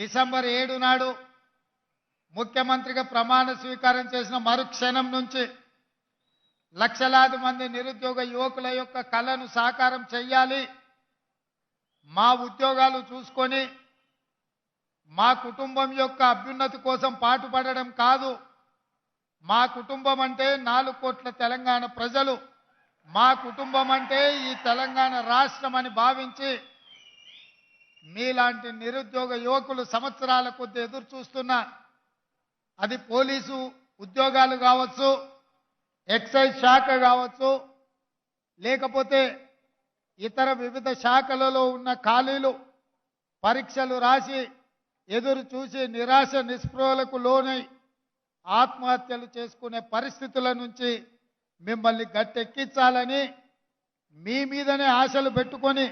December ఏడు నాడు ముఖ్యమంత్రిగా ప్రమాణ స్వీకారం చేసిన మరుక్షణం నుంచి లక్షలాది మంది నిరుద్యోగ యువకుల యొక్క కళను సాకారం చేయాలి మా ఉద్యోగాలు చూసుకొని మా కుటుంబం యొక్క అభ్యున్నతి కోసం పాటుపడడం కాదు. మా కుటుంబం అంటే నాలుగు కోట్ల తెలంగాణ ప్రజలు. మా కుటుంబం అంటే ఈ తెలంగాణ రాష్ట్రం అని భావించి మీలాంటి నిరుద్యోగ యువకులు సంవత్సరాల కొద్ది ఎదురు చూస్తున్న అది పోలీసు ఉద్యోగాలు కావచ్చు ఎక్సైజ్ శాఖ కావచ్చు లేకపోతే ఇతర వివిధ శాఖలలో ఉన్న ఖాళీలు పరీక్షలు రాసి ఎదురు చూసి నిరాశ నిస్పృహలకు లోనై ఆత్మహత్యలు చేసుకునే పరిస్థితుల నుంచి మిమ్మల్ని గట్టెక్కించాలని మీ మీదనే ఆశలు పెట్టుకొని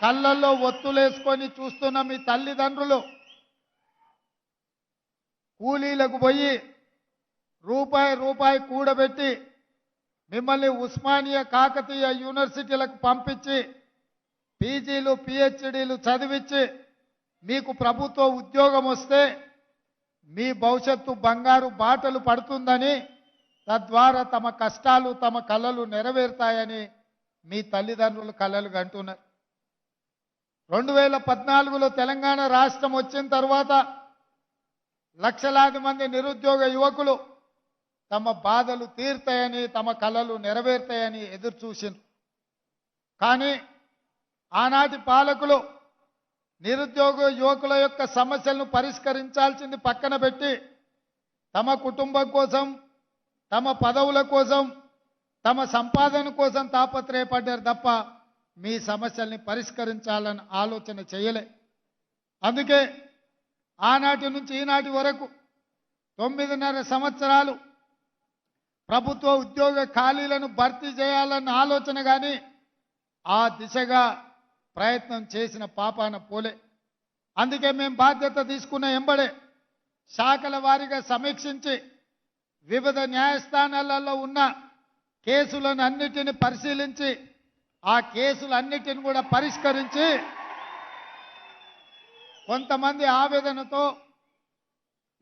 కళ్ళల్లో ఒత్తులేసుకొని చూస్తున్న మీ తల్లిదండ్రులు కూలీలకు పోయి రూపాయి రూపాయి కూడబెట్టి మిమ్మల్ని ఉస్మానియా కాకతీయ యూనివర్సిటీలకు పంపించి పీజీలు పిహెచ్డీలు చదివించి మీకు ప్రభుత్వ ఉద్యోగం వస్తే మీ భవిష్యత్తు బంగారు బాటలు పడుతుందని తద్వారా తమ కష్టాలు తమ కళలు నెరవేరుతాయని మీ తల్లిదండ్రులు కళలు కంటున్నారు రెండు వేల పద్నాలుగులో తెలంగాణ రాష్ట్రం వచ్చిన తర్వాత లక్షలాది మంది నిరుద్యోగ యువకులు తమ బాధలు తీరుతాయని తమ కళలు నెరవేరుతాయని ఎదురు చూసిండ్రు కానీ ఆనాటి పాలకులు నిరుద్యోగ యువకుల యొక్క సమస్యలను పరిష్కరించాల్సింది పక్కన పెట్టి తమ కుటుంబం కోసం తమ పదవుల కోసం తమ సంపాదన కోసం తాపత్రయపడ్డారు తప్ప మీ సమస్యల్ని పరిష్కరించాలని ఆలోచన చేయలే. అందుకే ఆనాటి నుంచి ఈనాటి వరకు తొమ్మిదిన్నర సంవత్సరాలు ప్రభుత్వ ఉద్యోగ ఖాళీలను భర్తీ చేయాలన్న ఆలోచన కానీ ఆ దిశగా ప్రయత్నం చేసిన పాపాన పోలే. అందుకే మేము బాధ్యత తీసుకున్న ఎంబడే శాఖల వారీగా సమీక్షించి వివిధ న్యాయస్థానాలలో ఉన్న కేసులను అన్నిటిని పరిశీలించి ఆ కేసులన్నిటిని కూడా పరిష్కరించి కొంతమంది ఆవేదనతో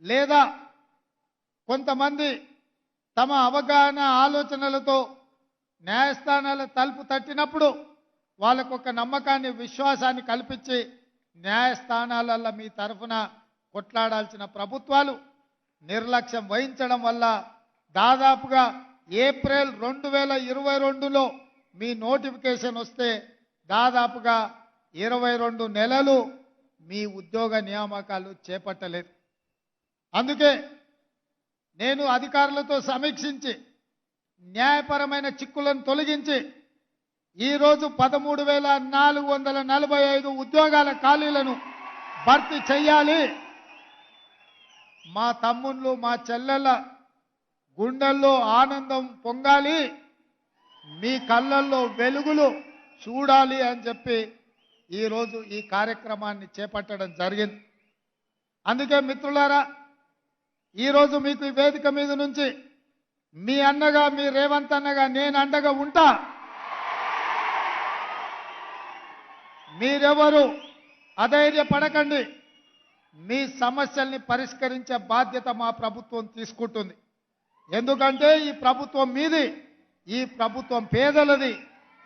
లేదా కొంతమంది తమ అవగాహన ఆలోచనలతో న్యాయస్థానాల తలుపు తట్టినప్పుడు వాళ్ళకు ఒక నమ్మకాన్ని విశ్వాసాన్ని కల్పించి న్యాయస్థానాలలో మీ తరఫున కొట్లాడాల్సిన ప్రభుత్వాలు నిర్లక్ష్యం వహించడం వల్ల దాదాపుగా ఏప్రిల్ రెండు వేల ఇరవై రెండులో మీ నోటిఫికేషన్ వస్తే దాదాపుగా ఇరవై రెండు నెలలు మీ ఉద్యోగ నియామకాలు చేపట్టలేదు. అందుకే నేను అధికారులతో సమీక్షించి న్యాయపరమైన చిక్కులను తొలగించి ఈరోజు పదమూడు వేల నాలుగు వందల నలభై ఐదు ఉద్యోగాల ఖాళీలను భర్తీ చేయాలి. మా తమ్ముళ్ళు మా చెల్లెళ్ళ గుండెల్లో ఆనందం పొంగాలి. మీ కళ్ళల్లో వెలుగులు చూడాలి అని చెప్పి ఈరోజు ఈ కార్యక్రమాన్ని చేపట్టడం జరిగింది. అందుకే మిత్రులారా ఈరోజు మీకు ఈ వేదిక మీద నుంచి మీ అన్నగా మీ రేవంత్ అన్నగా నేను అండగా ఉంటా. మీరెవరు అధైర్యపడకండి. మీ సమస్యల్ని పరిష్కరించే బాధ్యత మా ప్రభుత్వం తీసుకుంటుంది. ఎందుకంటే ఈ ప్రభుత్వం మీది. ఈ ప్రభుత్వం పేదలది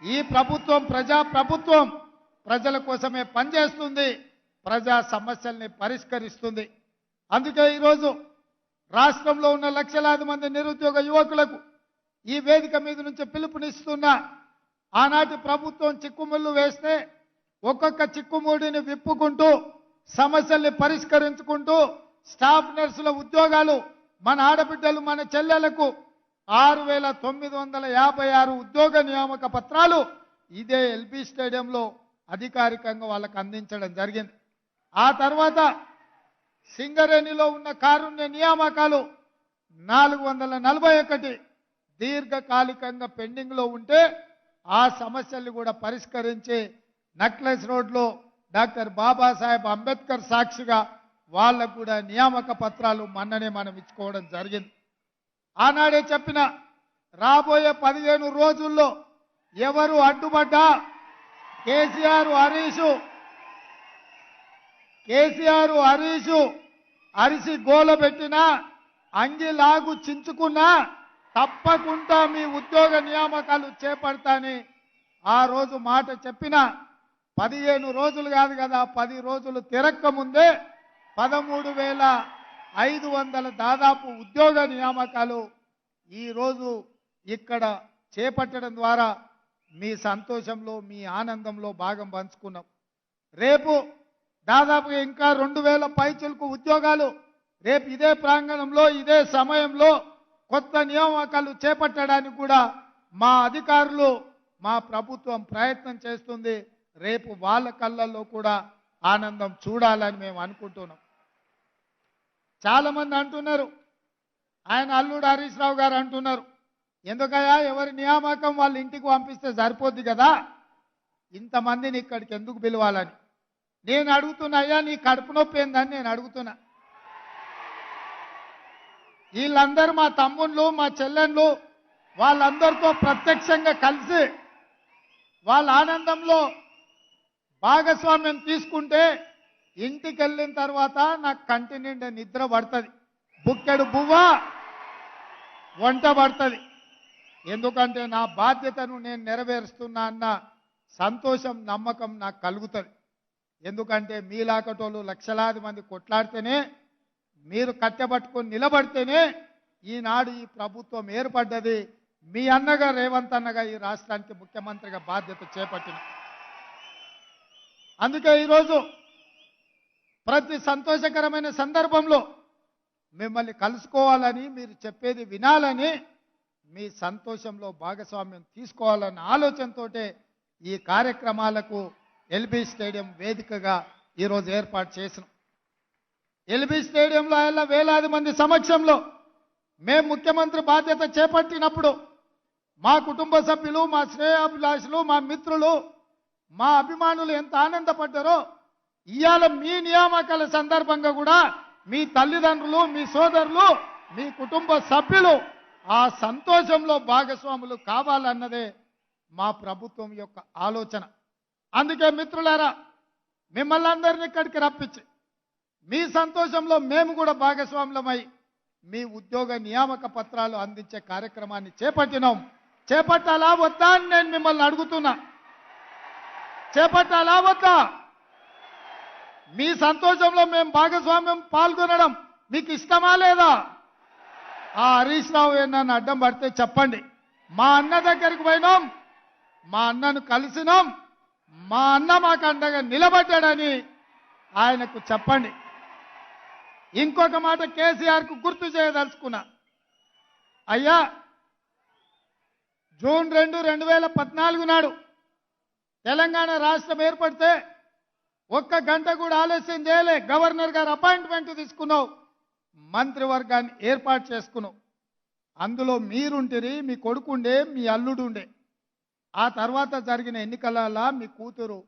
ఈ ప్రభుత్వం ప్రజా ప్రభుత్వం ప్రజల కోసమే పనిచేస్తుంది ప్రజా సమస్యల్ని పరిష్కరిస్తుంది. అందుకే ఈరోజు రాష్ట్రంలో ఉన్న లక్షలాది మంది నిరుద్యోగ యువకులకు ఈ వేదిక మీద నుంచి పిలుపునిస్తున్న ఆనాటి ప్రభుత్వం చిక్కుముళ్ళు వేస్తే ఒక్కొక్క చిక్కుముడిని విప్పుకుంటూ సమస్యల్ని పరిష్కరించుకుంటూ స్టాఫ్ నర్సుల ఉద్యోగాలు మన ఆడబిడ్డలు మన చెల్లెలకు ఆరు వేల తొమ్మిది వందల యాభై ఆరు ఉద్యోగ నియామక పత్రాలు ఇదే ఎల్బీ స్టేడియంలో అధికారికంగా వాళ్ళకు అందించడం జరిగింది. ఆ తర్వాత సింగరేణిలో ఉన్న కారుణ్య నియామకాలు నాలుగు వందల నలభై ఒకటి దీర్ఘకాలికంగా పెండింగ్లో ఉంటే ఆ సమస్యల్ని కూడా పరిష్కరించి నక్లెస్ రోడ్లో డాక్టర్ బాబాసాహెబ్ అంబేద్కర్ సాక్షిగా వాళ్ళకు కూడా నియామక పత్రాలు మొన్ననే మనం ఇచ్చుకోవడం జరిగింది. ఆనాడే చెప్పిన రాబోయే పదిహేను రోజుల్లో ఎవరు అడ్డుపడ్డా? కేసీఆర్ హరీషు. కేసీఆర్ హరీషు అరిసి గోల పెట్టినా అంగిలాగు చించుకున్నా తప్పకుండా మీ ఉద్యోగ నియామకాలు చేపడతాని ఆ రోజు మాట చెప్పిన పదిహేను రోజులు కాదు కదా పది రోజులు తిరక్క ముందే పదమూడు వేల ఐదు వందల దాదాపు ఉద్యోగ నియామకాలు ఈరోజు ఇక్కడ చేపట్టడం ద్వారా మీ సంతోషంలో మీ ఆనందంలో భాగం పంచుకున్నాం. రేపు దాదాపుగా ఇంకా రెండు వేల పైచులకు ఉద్యోగాలు రేపు ఇదే ప్రాంగణంలో ఇదే సమయంలో కొత్త నియామకాలు చేపట్టడానికి కూడా మా అధికారులు మా ప్రభుత్వం ప్రయత్నం చేస్తుంది. రేపు వాళ్ళ కళ్ళల్లో కూడా ఆనందం చూడాలని మేము అనుకుంటున్నాం. చాలా మంది అంటున్నారు. ఆయన అల్లుడు హరీష్ రావు గారు అంటున్నారు. ఎందుకయా ఎవరి నియామకం వాళ్ళ ఇంటికి పంపిస్తే సరిపోద్ది కదా? ఇంతమందిని ఇక్కడికి ఎందుకు పిలవాలని? నేను అడుగుతున్నా అయ్యా నీ కడుపు నొప్పి ఏందని నేను అడుగుతున్నా. వీళ్ళందరూ మా తమ్ముళ్ళు మా చెల్లెళ్ళు వాళ్ళందరితో ప్రత్యక్షంగా కలిసి వాళ్ళ ఆనందంలో భాగస్వామ్యం తీసుకుంటే ఇంటికి వెళ్ళిన తర్వాత నాకు కంటి నిండా నిద్ర పడుతుంది. బుక్కెడు బువ్వ వంట పడుతుంది. ఎందుకంటే నా బాధ్యతను నేను నెరవేరుస్తున్నా అన్న సంతోషం నమ్మకం నాకు కలుగుతుంది. ఎందుకంటే మీలాకటోళ్ళు లక్షలాది మంది కొట్లాడితేనే మీరు కట్టెబట్టుకొని నిలబడితేనే ఈనాడు ఈ ప్రభుత్వం ఏర్పడ్డది. మీ అన్నగా రేవంత్ అన్నగా ఈ రాష్ట్రానికి ముఖ్యమంత్రిగా బాధ్యత చేపట్టిన. అందుకే ఈరోజు ప్రతి సంతోషకరమైన సందర్భంలో మిమ్మల్ని కలుసుకోవాలని మీరు చెప్పేది వినాలని మీ సంతోషంలో భాగస్వామ్యం తీసుకోవాలన్న ఆలోచనతోటే ఈ కార్యక్రమాలకు ఎల్బీ స్టేడియం వేదికగా ఈరోజు ఏర్పాటు చేసినాం. ఎల్బీ స్టేడియంలో ఎలా వేలాది మంది సమక్షంలో మేము ముఖ్యమంత్రి బాధ్యత చేపట్టినప్పుడు మా కుటుంబ సభ్యులు మా శ్రేయాభిలాషులు మా మిత్రులు మా అభిమానులు ఎంత ఆనందపడ్డారో ఇవాళ మీ నియామకాల సందర్భంగా కూడా మీ తల్లిదండ్రులు మీ సోదరులు మీ కుటుంబ సభ్యులు ఆ సంతోషంలో భాగస్వాములు కావాలన్నదే మా ప్రభుత్వం యొక్క ఆలోచన. అందుకే మిత్రులారా మిమ్మల్ని అందరినీ ఇక్కడికి రప్పించి మీ సంతోషంలో మేము కూడా భాగస్వాములమై మీ ఉద్యోగ నియామక పత్రాలు అందించే కార్యక్రమాన్ని చేపట్టినాం. చేపట్టాలా? వద్దా అని నేను మిమ్మల్ని అడుగుతున్నా. చేపట్టాలా? వద్దా? మీ సంతోషంలో మేము భాగస్వామ్యం పాల్గొనడం మీకు ఇష్టమా లేదా? ఆ హరీష్ రావు నన్ను అడ్డం పడితే చెప్పండి. మా అన్న దగ్గరికి పోయినాం. మా అన్నను కలిసినాం. మా అన్న మాకు అండగా నిలబడ్డాడని ఆయనకు చెప్పండి. ఇంకొక మాట కేసీఆర్కు గుర్తు చేయదలుచుకున్నా. అయ్యా జూన్ రెండు రెండు వేల పద్నాలుగు నాడు తెలంగాణ రాష్ట్రం ఏర్పడితే ఒక్క గంట కూడా ఆలస్యం చేయలే. గవర్నర్ గారు అపాయింట్మెంట్ తీసుకున్నావు. మంత్రివర్గాన్ని ఏర్పాటు చేసుకున్నావు. అందులో మీరుంటిరి మీ కొడుకుండే మీ అల్లుడు ఉండే ఆ తర్వాత జరిగిన ఎన్నికలలో మీ కూతురు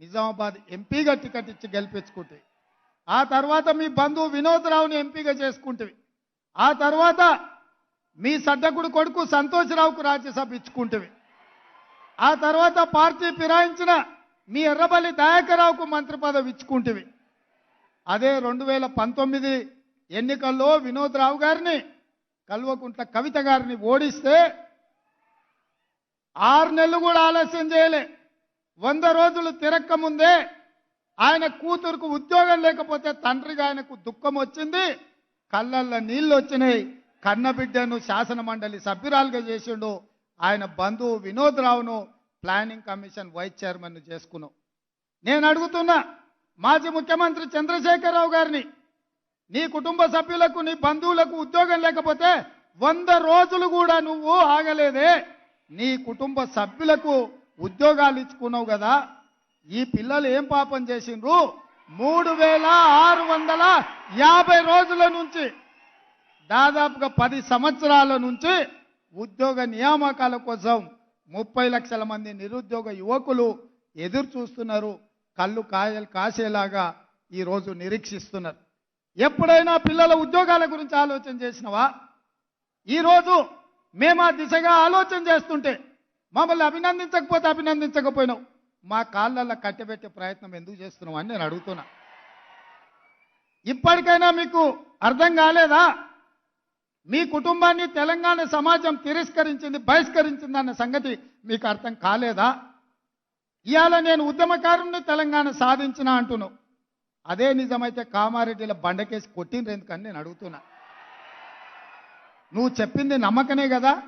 నిజామాబాద్ ఎంపీగా టికెట్ ఇచ్చి గెలిపించుకుంటే. ఆ తర్వాత మీ బంధువు వినోద్రావుని ఎంపీగా చేసుకుంటే. ఆ తర్వాత మీ సడ్డకుడు కొడుకు సంతోష్రావుకు రాజ్యసభ ఇచ్చుకుంటే. ఆ తర్వాత పార్టీ ఫిరాయించిన మీ ఎర్రబల్లి దయాకరావుకు మంత్రి పదవి ఇచ్చుకుంటేవి. అదే రెండు వేల పంతొమ్మిది ఎన్నికల్లో వినోద్ రావు గారిని కల్వకుంట్ల కవిత గారిని ఓడిస్తే ఆరు నెలలు కూడా ఆలస్యం చేయలే. వంద రోజులు తిరక్క ముందే ఆయన కూతురుకు ఉద్యోగం లేకపోతే తండ్రిగా ఆయనకు దుఃఖం వచ్చింది. కళ్ళల్లో నీళ్ళు వచ్చినాయి. కన్నబిడ్డను శాసన మండలి సభ్యురాలుగా చేసిండు ఆయన బంధువు వినోద్ రావును ప్లానింగ్ కమిషన్ వైస్ చైర్మన్ చేసుకున్నాం. నేను అడుగుతున్నా మాజీ ముఖ్యమంత్రి చంద్రశేఖరరావు గారిని నీ కుటుంబ సభ్యులకు నీ బంధువులకు ఉద్యోగం లేకపోతే వంద రోజులు కూడా నువ్వు ఆగలేదే. నీ కుటుంబ సభ్యులకు ఉద్యోగాలు ఇచ్చుకున్నావు కదా ఈ పిల్లలు ఏం పాపం చేసిండ్రు? మూడు వేల ఆరు వందల యాభై రోజుల నుంచి దాదాపుగా పది సంవత్సరాల నుంచి ఉద్యోగ నియామకాల కోసం ముప్పై లక్షల మంది నిరుద్యోగ యువకులు ఎదురు చూస్తున్నారు కళ్ళు కాయలు కాసేలాగా ఈరోజు నిరీక్షిస్తున్నారు. ఎప్పుడైనా పిల్లల ఉద్యోగాల గురించి ఆలోచన చేసినవా? ఈరోజు మేము ఆ దిశగా ఆలోచన చేస్తుంటే మమ్మల్ని అభినందించకపోతే అభినందించకపోయినావు. మా కాళ్ళల్లో కట్టబెట్టే ప్రయత్నం ఎందుకు చేస్తున్నావు అని నేను అడుగుతున్నా. ఇప్పటికైనా మీకు అర్థం కాలేదా? మీ కుటుంబాన్ని తెలంగాణ సమాజం తిరస్కరించింది బహిష్కరించింది అన్న సంగతి మీకు అర్థం కాలేదా? ఇవాళ నేను ఉద్యమకారుని తెలంగాణ సాధించిన అంటును అదే నిజమైతే కామారెడ్డిల బండకేసి కొట్టిండ్రు ఎందుకని నేను అడుగుతున్నా. నువ్వు చెప్పింది నమ్మకనే కదా.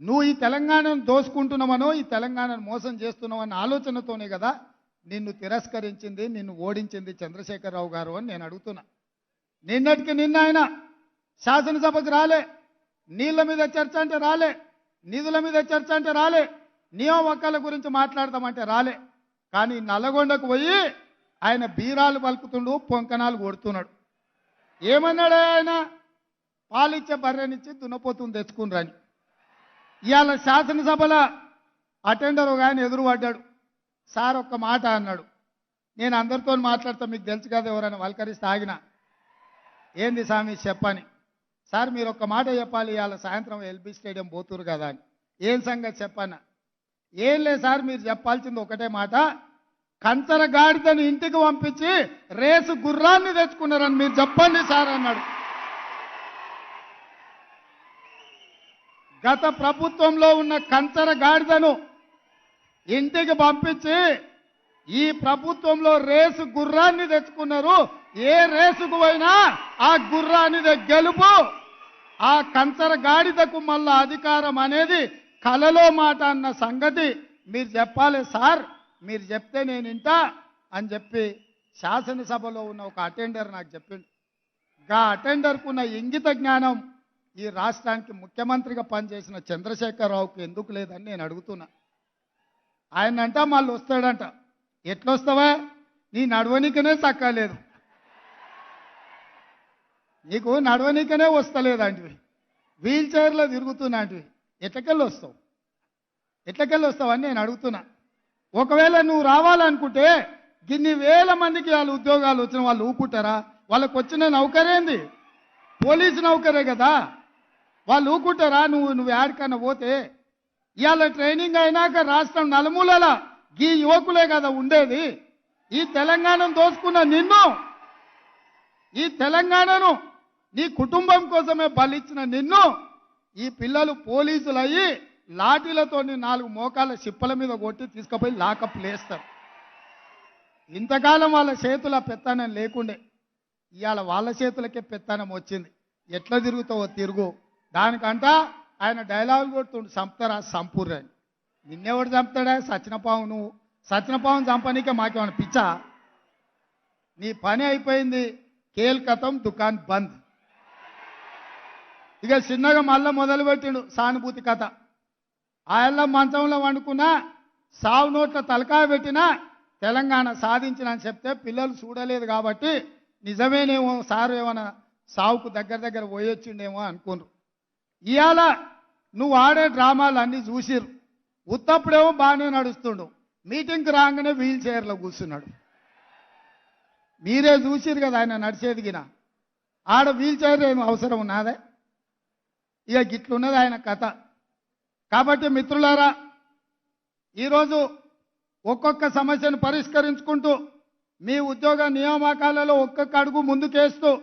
నువ్వు ఈ తెలంగాణను దోసుకుంటున్నావనో ఈ తెలంగాణను మోసం చేస్తున్నావన్న ఆలోచనతోనే కదా నిన్ను తిరస్కరించింది నిన్ను ఓడించింది చంద్రశేఖరరావు గారు అని నేను అడుగుతున్నా. నిన్నటికి నిన్న ఆయన శాసనసభకు రాలే నీళ్ళ మీద చర్చ అంటే రాలే నిధుల మీద చర్చ అంటే రాలే నియామకాల గురించి మాట్లాడదామంటే రాలే. కానీ నల్లగొండకు పోయి ఆయన బీరాలు పలుకుతుండు పొంకణాలు కొడుతున్నాడు. ఏమన్నాడు ఆయన? పాలిచ్చే బర్రెనిచ్చి దున్నపోతుంది తెచ్చుకుని ఇవాళ శాసనసభలో అటెండర్ ఒక ఆయన ఎదురు పడ్డాడు సార్ ఒక్క మాట అన్నాడు. నేను అందరితో మాట్లాడతా మీకు తెలుసు కదా ఎవరైనా వల్కరిస్తే ఆగిన. ఏంది స్వామి చెప్పని? సార్ మీరు ఒక్క మాట చెప్పాలి ఇవాళ సాయంత్రం ఎల్బీ స్టేడియం పోతురు కదా అని. ఏం సంగతి చెప్పాను? ఏం లేదు సార్ మీరు చెప్పాల్సింది ఒకటే మాట. కంచర గాడిదను ఇంటికి పంపించి రేసు గుర్రాన్ని తెచ్చుకున్నారని మీరు చెప్పండి సార్ అన్నాడు. గత ప్రభుత్వంలో ఉన్న కంచర గాడిదను ఇంటికి పంపించి ఈ ప్రభుత్వంలో రేసు గుర్రాన్ని తెచ్చుకున్నారు. ఏ రేసుకు పోయినా ఆ గుర్రానిదే గెలుపు. ఆ కంచర గాడిదకు మళ్ళా అధికారం అనేది కలలో మాట అన్న సంగతి మీరు చెప్పాలి సార్. మీరు చెప్తే నేను ఇంటా అని చెప్పి శాసనసభలో ఉన్న ఒక అటెండర్ నాకు చెప్పిండు. గా అటెండర్కు ఉన్న ఇంగిత జ్ఞానం ఈ రాష్ట్రానికి ముఖ్యమంత్రిగా పనిచేసిన చంద్రశేఖరరావుకి ఎందుకు లేదని నేను అడుగుతున్నా. ఆయన అంట మళ్ళీ వస్తాడంట ఎట్లొస్తావా? నీ నడవనికనే సక్కలేదు నీకు నడవనికనే వస్తలేదంటివి. వీల్ చైర్లో తిరుగుతున్నాంటివి. ఎట్లకెళ్ళి వస్తావు ఎట్లకెళ్ళి వస్తావని నేను అడుగుతున్నా. ఒకవేళ నువ్వు రావాలనుకుంటే గిన్ని వేల మందికి వాళ్ళు ఉద్యోగాలు వచ్చిన వాళ్ళు ఊపుకుంటారా? వాళ్ళకి వచ్చిన నౌకరేంది పోలీసు నౌకరే కదా. వాళ్ళు ఊకుంటారా నువ్వు నువ్వు యాడికన్నా పోతే ఇవాళ ట్రైనింగ్ అయినాక రాష్ట్రం నలుమూలల ఈ యువకులే కదా ఉండేది. ఈ తెలంగాణను దోసుకున్న నిన్ను ఈ తెలంగాణను నీ కుటుంబం కోసమే బలిచ్చిన నిన్ను ఈ పిల్లలు పోలీసులు అయ్యి లాఠీలతో నాలుగు మోకాల చిప్పల మీద కొట్టి తీసుకుపోయి లాకప్ లేస్తారు. ఇంతకాలం వాళ్ళ చేతుల పెత్తనం లేకుండే. ఇవాళ వాళ్ళ చేతులకే పెత్తనం వచ్చింది. ఎట్లా తిరుగుతావో తిరుగు. దానికంట ఆయన డైలాగ్ కొడుతుండు చంపుతారా సంపూర్ణ నిన్నెవడు చంపుతాడా? సచినపావు నువ్వు. సచినపావును చంపనీకే మాకేమైనా పిచ్చా? నీ పని అయిపోయింది. కేల్కతం దుకాన్ బంద్. ఇక చిన్నగా మళ్ళీ మొదలుపెట్టిండు సానుభూతి కథ. ఆయన మంచంలో వండుకున్నా సావు నోట్ల తలకాయ పెట్టినా తెలంగాణ సాధించిన అని చెప్తే పిల్లలు చూడలేదు కాబట్టి నిజమేనేమో సారు ఏమైనా సావుకు దగ్గర దగ్గర పోయొచ్చిండేమో అనుకున్నారు. ఇవాళ నువ్వు ఆడే డ్రామాలు అన్నీ చూసిరు ఉత్తప్పుడేమో బాగానే నడుస్తుండు. మీటింగ్కి రాగానే వీల్ చైర్లో కూర్చున్నాడు. మీరే చూసిరు కదా ఆయన నడిచేది గిన. ఆడ వీల్ చైర్ ఏమి అవసరం ఉన్నదే? ఇక గిట్లున్నది ఆయన కథ. కాబట్టి మిత్రులారా ఈరోజు ఒక్కొక్క సమస్యను పరిష్కరించుకుంటూ మీ ఉద్యోగ నియామకాలలో ఒక్కొక్క అడుగు ముందుకేస్తూ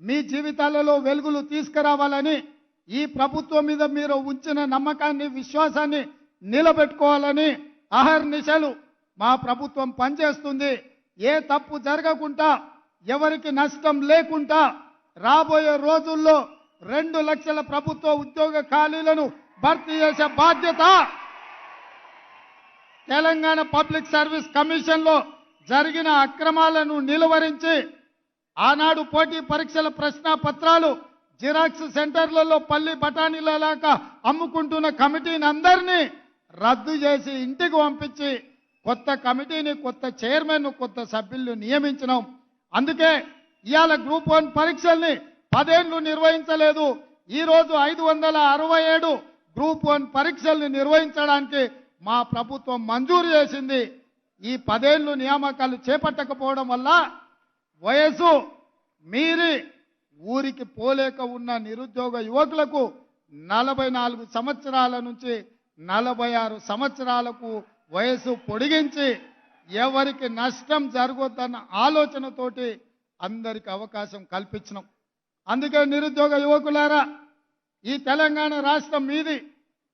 మీ జీవితాలలో వెలుగులు తీసుకురావాలని ఈ ప్రభుత్వం మీద మీరు ఉంచిన నమ్మకాన్ని విశ్వాసాన్ని నిలబెట్టుకోవాలని అహర్నిశలు మా ప్రభుత్వం పనిచేస్తుంది. ఏ తప్పు జరగకుండా ఎవరికి నష్టం లేకుండా రాబోయే రోజుల్లో రెండు లక్షల ప్రభుత్వ ఉద్యోగ ఖాళీలను భర్తీ చేసే బాధ్యత తెలంగాణ పబ్లిక్ సర్వీస్ కమిషన్లో జరిగిన అక్రమాలను నిలువరించి ఆనాడు పోటీ పరీక్షల ప్రశ్న పత్రాలు జిరాక్స్ సెంటర్లలో పల్లి బఠానీల అమ్ముకుంటున్న కమిటీని అందరినీ రద్దు చేసి ఇంటికి పంపించి కొత్త కమిటీని కొత్త చైర్మన్ కొత్త సభ్యులను నియమించినాం. అందుకే ఇవాళ గ్రూప్ వన్ పరీక్షల్ని పదేళ్ళు నిర్వహించలేదు. ఈరోజు ఐదు వందల అరవై ఏడు గ్రూప్ వన్ పరీక్షల్ని నిర్వహించడానికి మా ప్రభుత్వం మంజూరు చేసింది. ఈ పదేళ్ళు నియామకాలు చేపట్టకపోవడం వల్ల వయసు మీరి ఊరికి పోలేక ఉన్న నిరుద్యోగ యువకులకు నలభై నాలుగు సంవత్సరాల నుంచి నలభై ఆరు సంవత్సరాలకు వయసు పొడిగించి ఎవరికి నష్టం జరగొద్దన్న ఆలోచనతోటి అందరికి అవకాశం కల్పించినాం. అందుకే నిరుద్యోగ యువకులారా ఈ తెలంగాణ రాష్ట్రం మీది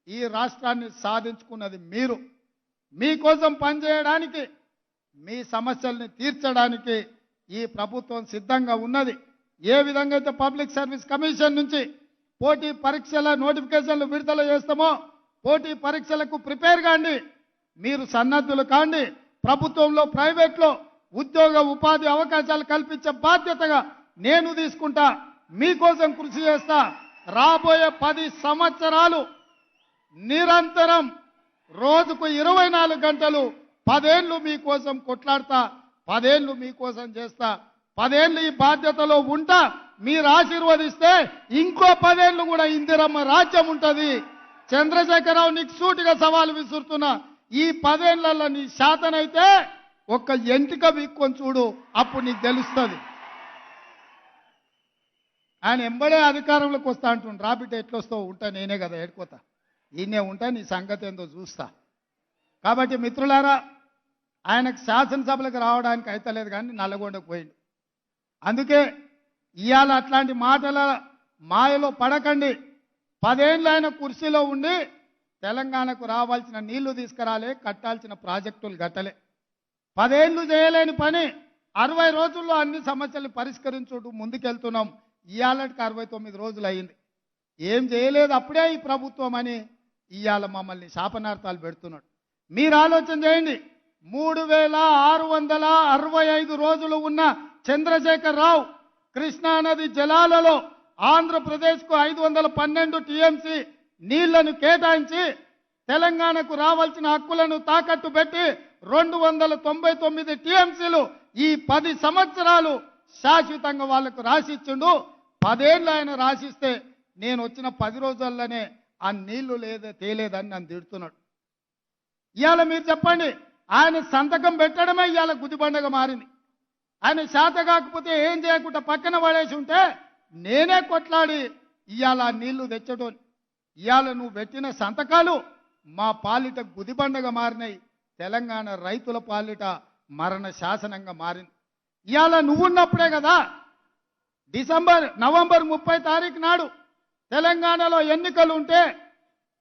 ఈ రాష్ట్రాన్ని సాధించుకున్నది మీరు. మీకోసం పనిచేయడానికి మీ సమస్యల్ని తీర్చడానికి ఈ ప్రభుత్వం సిద్ధంగా ఉన్నది. ఏ విధంగా అయితే పబ్లిక్ సర్వీస్ కమిషన్ నుంచి పోటీ పరీక్షల నోటిఫికేషన్లు విడుదల చేస్తామో పోటీ పరీక్షలకు ప్రిపేర్ కాండి. మీరు సన్నద్ధులు కాండి. ప్రభుత్వంలో ప్రైవేట్లో ఉద్యోగ ఉపాధి అవకాశాలు కల్పించే బాధ్యతగా నేను తీసుకుంటా. మీకోసం కృషి చేస్తా. రాబోయే పది సంవత్సరాలు నిరంతరం రోజుకు ఇరవై నాలుగు గంటలు పదేళ్ళు మీకోసం కొట్లాడతా. పదేళ్ళు మీకోసం చేస్తా. పదేళ్ళు ఈ బాధ్యతలో ఉంటా. మీరు ఆశీర్వదిస్తే ఇంకో పదేళ్ళు కూడా ఇందిరమ్మ రాజ్యం ఉంటుంది. చంద్రశేఖరరావు నీకు సూటిగా సవాలు విసురుతున్నా. ఈ పదేళ్ళలో నీ శాతనైతే ఒక్క ఎంటిక వీక్కొని చూడు అప్పుడు నీకు తెలుస్తుంది. ఆయన ఎంబడే అధికారంలోకి వస్తా అంటుండు రాబిట్ ఎట్లొస్తావు? ఉంటా నేనే కదా ఏడుకోతా ఈయనే ఉంటా నీ సంగతి ఏందో చూస్తా. కాబట్టి మిత్రులారా ఆయనకు శాసనసభలకు రావడానికి అయితలేదు కానీ నల్లగొండకు పోయిండు. అందుకే ఇవాళ అట్లాంటి మాటల మాయలో పడకండి. పదేళ్ళు ఆయన కుర్చీలో ఉండి తెలంగాణకు రావాల్సిన నీళ్ళు తీసుకురాలే కట్టాల్సిన ప్రాజెక్టులు కట్టలే. పదేళ్ళు చేయలేని పని అరవై రోజుల్లో అన్ని సమస్యలు పరిష్కరించుటూ ముందుకెళ్తున్నాం. ఇవాళకి అరవై తొమ్మిది రోజులు అయింది ఏం చేయలేదు అప్పుడే ఈ ప్రభుత్వం అని ఇవాళ మమ్మల్ని శాపనార్థాలు పెడుతున్నాడు. మీరు ఆలోచన చేయండి మూడు వేల ఆరు వందల అరవై ఐదు రోజులు ఉన్న చంద్రశేఖర్ రావు కృష్ణానది జలాలలో ఆంధ్రప్రదేశ్కు ఐదు వందల పన్నెండు టీఎంసీ నీళ్ళను కేటాయించి తెలంగాణకు రావాల్సిన హక్కులను తాకట్టు పెట్టి రెండు వందల తొంభై తొమ్మిది టీఎంసీలు ఈ పది సంవత్సరాలు శాశ్వతంగా వాళ్ళకు రాసిచ్చిండు. పదేళ్ళు ఆయన రాసిస్తే నేను వచ్చిన పది రోజుల్లోనే ఆ నీళ్ళు లేదే తేలేదని నన్ను తిడుతున్నాడు. ఇవాళ మీరు చెప్పండి ఆయన సంతకం పెట్టడమే ఇవాళ గుదిబండగా మారింది. ఆయన శాత కాకపోతే ఏం చేయకుండా పక్కన పడేసి ఉంటే నేనే కొట్లాడి ఇవాళ నీళ్ళు తెచ్చడం ఇవాళ నువ్వు పెట్టిన సంతకాలు మా పాలిట గుదిబండగా మారినాయి. తెలంగాణ రైతుల పాలిట మరణ శాసనంగా మారింది. ఇవాళ నువ్వున్నప్పుడే కదా డిసెంబర్ నవంబర్ ముప్పై తారీఖు నాడు తెలంగాణలో ఎన్నికలు ఉంటే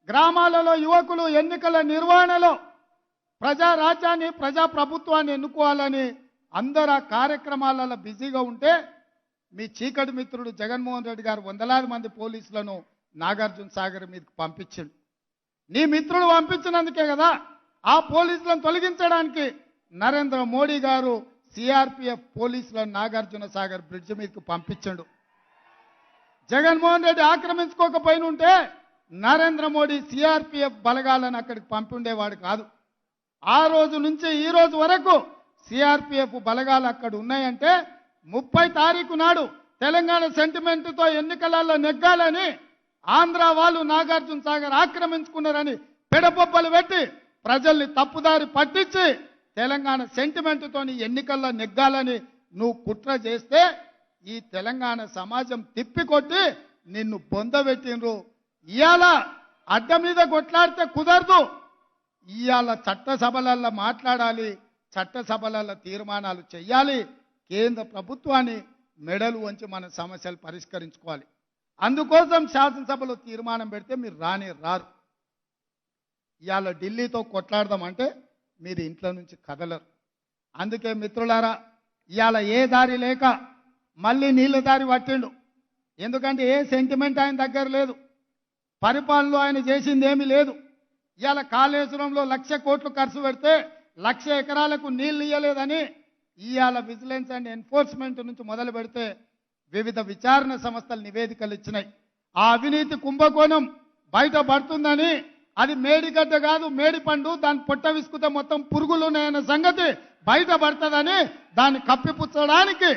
గ్రామాలలో యువకులు ఎన్నికల నిర్వహణలో ప్రజా రాజ్యాన్ని ప్రజా ప్రభుత్వాన్ని ఎన్నుకోవాలని అందరు ఆ కార్యక్రమాలలో బిజీగా ఉంటే మీ చీకటి మిత్రుడు జగన్మోహన్ రెడ్డి గారు వందలాది మంది పోలీసులను నాగార్జున సాగర్ మీదకి పంపించిండు. నీ మిత్రుడు పంపించినందుకే కదా ఆ పోలీసులను తొలగించడానికి నరేంద్ర మోడీ గారు సిఆర్పిఎఫ్ పోలీసులను నాగార్జున సాగర్ బ్రిడ్జ్ మీదకి పంపించండు. జగన్మోహన్ రెడ్డి ఆక్రమించుకోకపోయినుంటే నరేంద్ర మోడీ సిఆర్పిఎఫ్ బలగాలను అక్కడికి పంపిండేవాడు కాదు. ఆ రోజు నుంచి ఈ రోజు వరకు సిఆర్పిఎఫ్ బలగాలు అక్కడ ఉన్నాయంటే ముప్పై తారీఖు నాడు తెలంగాణ సెంటిమెంట్తో ఎన్నికలలో నెగ్గాలని ఆంధ్ర వాళ్ళు నాగార్జున సాగర్ ఆక్రమించుకున్నారని పెడబొబ్బలు పెట్టి ప్రజల్ని తప్పుదారి పట్టించి తెలంగాణ సెంటిమెంట్తోని ఎన్నికల్లో నెగ్గాలని నువ్వు కుట్ర చేస్తే ఈ తెలంగాణ సమాజం తిప్పికొట్టి నిన్ను బొందబెట్టిండ్రు ఇవాళ అడ్డ మీద కొట్లాడితే కుదరదు. ఇవాళ చట్టసభలలో మాట్లాడాలి చట్టసభలలో తీర్మానాలు చేయాలి కేంద్ర ప్రభుత్వాన్ని మెడలు వంచి మన సమస్యలు పరిష్కరించుకోవాలి. అందుకోసం శాసనసభలో తీర్మానం పెడితే మీరు రాని రారు. ఇవాళ ఢిల్లీతో కొట్లాడదామంటే మీరు ఇంట్లో నుంచి కదలరు. అందుకే మిత్రులారా ఇవాళ ఏ దారి లేక మళ్ళీ నీళ్ళ దారి పట్టిండు. ఎందుకంటే ఏ సెంటిమెంట్ ఆయన దగ్గర లేదు. పరిపాలనలో ఆయన చేసింది ఏమీ లేదు. ఇవాళ కాళేశ్వరంలో లక్ష కోట్లు ఖర్చు పెడితే లక్ష ఎకరాలకు నీళ్ళు ఇవ్వలేదని ఇవాళ విజిలెన్స్ అండ్ ఎన్ఫోర్స్మెంట్ నుంచి మొదలు పెడితే వివిధ విచారణ సంస్థలు నివేదికలు ఇచ్చినాయి. ఆ అవినీతి కుంభకోణం బయట పడుతుందని అది మేడిగడ్డ కాదు మేడి పండు దాన్ని పొట్ట విసుకుతే మొత్తం పురుగులు ఉన్నాయన్న సంగతి బయట పడుతుందని దాన్ని కప్పిపుచ్చడానికి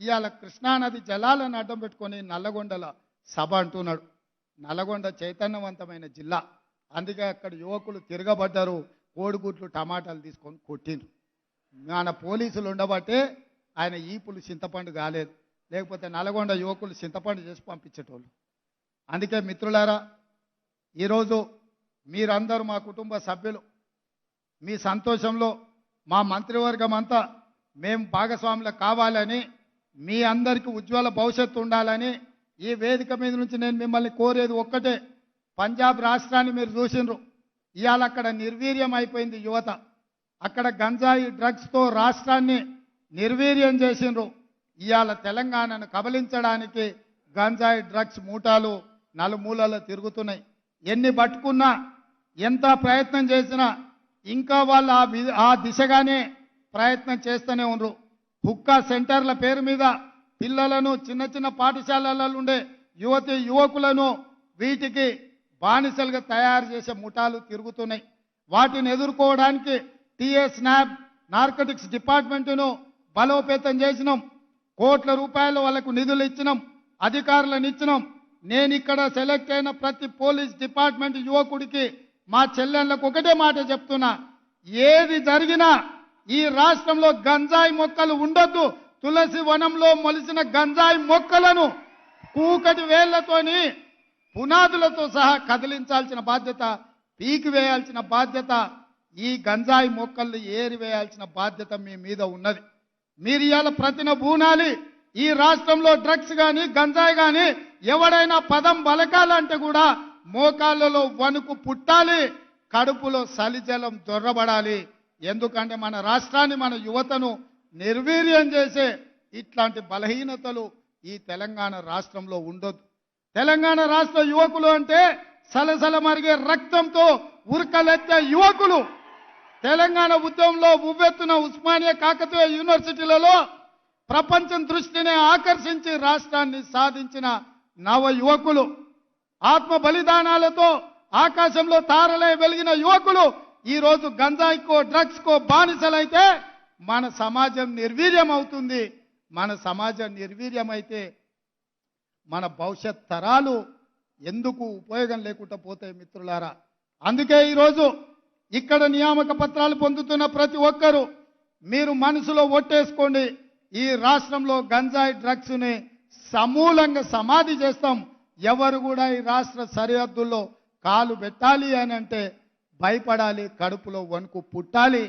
ఇవాళ కృష్ణానది జలాలను అడ్డం పెట్టుకొని నల్లగొండల సభ అంటున్నాడు. నల్లగొండ చైతన్యవంతమైన జిల్లా. అందుకే అక్కడ యువకులు తిరగబడ్డారు కోడిగుడ్లు టమాటాలు తీసుకొని కొట్టిండ్రు. మన పోలీసులు ఉండబట్టే ఆయన ఈపులు చింతపండు కాలేదు. లేకపోతే నల్గొండ యువకులు చింతపండు చేసి పంపించేటోళ్ళు. అందుకే మిత్రులారా ఈరోజు మీరందరూ మా కుటుంబ సభ్యులు మీ సంతోషంలో మా మంత్రివర్గం అంతా మేము భాగస్వాములు కావాలని మీ అందరికీ ఉజ్వల భవిష్యత్తు ఉండాలని ఈ వేదిక మీద నుంచి నేను మిమ్మల్ని కోరేది ఒక్కటే పంజాబ్ రాష్ట్రాన్ని మీరు చూసిండ్రు ఇవాళ అక్కడ నిర్వీర్యం అయిపోయింది యువత. అక్కడ గంజాయి డ్రగ్స్తో రాష్ట్రాన్ని నిర్వీర్యం చేసిండ్రు. ఇవాళ తెలంగాణను కబలించడానికి గంజాయి డ్రగ్స్ మూటాలు నలుమూలలో తిరుగుతున్నాయి. ఎన్ని పట్టుకున్నా ఎంత ప్రయత్నం చేసినా ఇంకా వాళ్ళు ఆ ఆ దిశగానే ప్రయత్నం చేస్తూనే ఉన్నారు హుక్కా సెంటర్ల పేరు మీద పిల్లలను చిన్న చిన్న పాఠశాలలలో ఉండే యువతి యువకులను వీటికి బానిసలుగా తయారు చేసే ముఠాలు తిరుగుతున్నాయి. వాటిని ఎదుర్కోవడానికి టిఎస్ స్నాబ్ నార్కటిక్స్ డిపార్ట్మెంటును బలోపేతం చేసినాం. కోట్ల రూపాయలు వాళ్ళకు నిధులు ఇచ్చినాం. అధికారులను ఇచ్చినాం. నేను ఇక్కడ సెలెక్ట్ అయిన ప్రతి పోలీస్ డిపార్ట్మెంట్ యువకుడికి మా చెల్లెళ్ళకు ఒకటే మాట చెప్తున్నా. ఏది జరిగినా ఈ రాష్ట్రంలో గంజాయి మొక్కలు ఉండొద్దు. తులసి వనంలో మొలిసిన గంజాయి మొక్కలను కూకటి వేళ్ళతోని పునాదులతో సహా కదిలించాల్సిన బాధ్యత పీకి వేయాల్సిన బాధ్యత ఈ గంజాయి మొక్కల్ని ఏరివేయాల్సిన బాధ్యత మీ మీద ఉన్నది. మీరు ఇవాళ ప్రతిన బూనాలి ఈ రాష్ట్రంలో డ్రగ్స్ కానీ గంజాయి కానీ ఎవడైనా పదం బలకాలంటే కూడా మోకాళ్ళలో వణుకు పుట్టాలి కడుపులో సలిజలం దొర్రబడాలి ఎందుకంటే మన రాష్ట్రాన్ని మన యువతను నిర్వీర్యం చేసే ఇట్లాంటి బలహీనతలు ఈ తెలంగాణ రాష్ట్రంలో ఉండొద్దు. తెలంగాణ రాష్ట్ర యువకులు అంటే సలసల మరిగే రక్తంతో ఉరకలెత్తే యువకులు తెలంగాణ ఉద్యమంలో ఉవ్వెత్తున ఉస్మానియా కాకతీయ యూనివర్సిటీలలో ప్రపంచం దృష్టిని ఆకర్షించి రాష్ట్రాన్ని సాధించిన నవ యువకులు ఆత్మ బలిదానాలతో ఆకాశంలో తారలై వెలిగిన యువకులు ఈరోజు గంజాయికో డ్రగ్స్కో బానిసలైతే మన సమాజం నిర్వీర్యం అవుతుంది. మన సమాజం నిర్వీర్యమైతే మన భవిష్యత్ తరాలు ఎందుకు ఉపయోగం లేకుండా పోతాయి మిత్రులారా? అందుకే ఈరోజు ఇక్కడ నియామక పత్రాలు పొందుతున్న ప్రతి ఒక్కరూ మీరు మనసులో ఒట్టేసుకోండి. ఈ రాష్ట్రంలో గంజాయి డ్రగ్స్ని సమూలంగా సమాధి చేస్తాం. ఎవరు కూడా ఈ రాష్ట్ర సరిహద్దుల్లో కాలు పెట్టాలి అని అంటే భయపడాలి కడుపులో వణుకు పుట్టాలి.